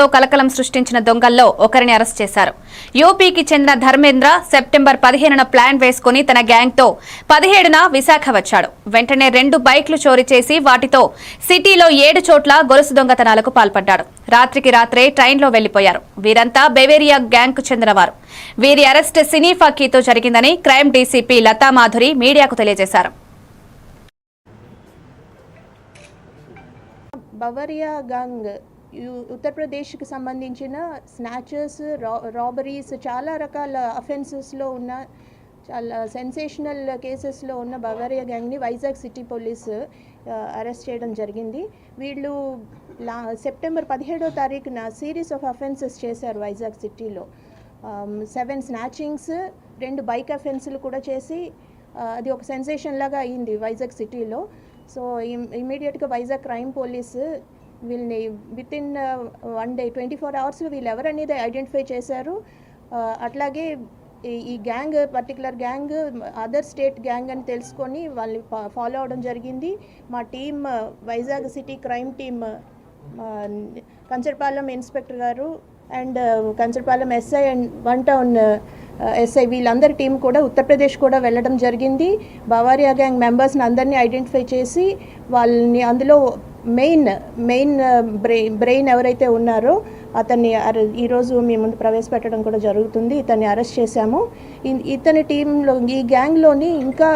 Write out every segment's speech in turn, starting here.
నోట్లతో కలకలం సృష్టించిన దొంగల్లో ఒకరిని అరెస్ట్ చేశారు. యూపీకి చెందిన ధర్మేంద్ర సెప్టెంబర్ పదిహేనున ప్లాన్ వేసుకుని తన గ్యాంగ్తో పదిహేడున విశాఖ వచ్చాడు. వెంటనే రెండు బైక్లు చోరీ చేసి వాటితో సిటీలో ఏడు చోట్ల గొలుసు దొంగతనాలకు పాల్పడ్డాడు. రాత్రికి రాత్రే ట్రైన్లో వెళ్ళిపోయారు వీరంతా బెవేరియా గ్యాంగ్కు చెందినవారు. వీరి అరెస్ట్ సినీ ఫకీతో జరిగిందని క్రైమ్ డీసీపీ లతామాధురి మీడియాకు తెలియజేశారు. బవరియా గంగ్ ఉత్తరప్రదేశ్కి సంబంధించిన స్నాచెస్ రా రాబరీస్ చాలా రకాల అఫెన్సెస్లో ఉన్న చాలా సెన్సేషనల్ కేసెస్లో ఉన్న బవరియా గ్యాంగ్ని వైజాగ్ సిటీ పోలీసు అరెస్ట్ చేయడం జరిగింది. వీళ్ళు లా సెప్టెంబర్ పదిహేడో తారీఖున సిరీస్ ఆఫ్ అఫెన్సెస్ చేశారు వైజాగ్ సిటీలో. సెవెన్ స్నాచింగ్స్ రెండు బైక్ అఫెన్స్లు కూడా చేసి అది ఒక సెన్సేషన్ లాగా అయింది వైజాగ్ సిటీలో. సో ఇమీడియట్గా వైజాగ్ క్రైమ్ పోలీసు వీళ్ళని with in one day twenty four అవర్స్లో వీళ్ళు ఎవరనేది ఐడెంటిఫై చేశారు. Uh, అట్లాగే ఈ- ఈ gang particular gang other state gang అని తెలుసుకొని వాళ్ళని ఫాలో అవడం జరిగింది. మా team Vizag city crime team Kancharapalem inspector గారు and Kancharapalem SI and one town SI వీళ్ళందరి టీం కూడా ఉత్తరప్రదేశ్ కూడా వెళ్ళడం జరిగింది. బవారియా గ్యాంగ్ మెంబర్స్ని అందరినీ ఐడెంటిఫై చేసి వాళ్ళని అందులో మెయిన్ మెయిన్ బ్రెయిన్ బ్రెయిన్ ఎవరైతే ఉన్నారో అతన్ని ఈరోజు మీ ముందు ప్రవేశపెట్టడం కూడా జరుగుతుంది. ఇతన్ని అరెస్ట్ చేశాము. ఇతని టీంలో ఈ గ్యాంగ్లోని ఇంకా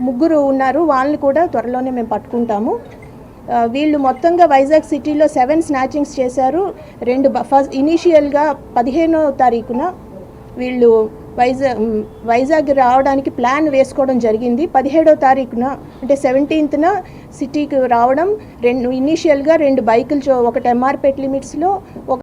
ముగ్గురు ఉన్నారు. వాళ్ళని కూడా త్వరలోనే మేము పట్టుకుంటాము. వీళ్ళు మొత్తంగా వైజాగ్ సిటీలో సెవెన్ స్నాచింగ్స్ చేశారు. రెండు ఫస్ట్ ఇనీషియల్గా పదిహేనో తారీఖున వీళ్ళు వైజాగ్ వైజాగ్ రావడానికి ప్లాన్ వేసుకోవడం జరిగింది. పదిహేడో తారీఖున అంటే సెవెంటీన్త్న సిటీకి రావడం రెండు ఇనీషియల్గా రెండు బైకులు చో- ఒకటి ఎంఆర్పేట్ లిమిట్స్లో ఒక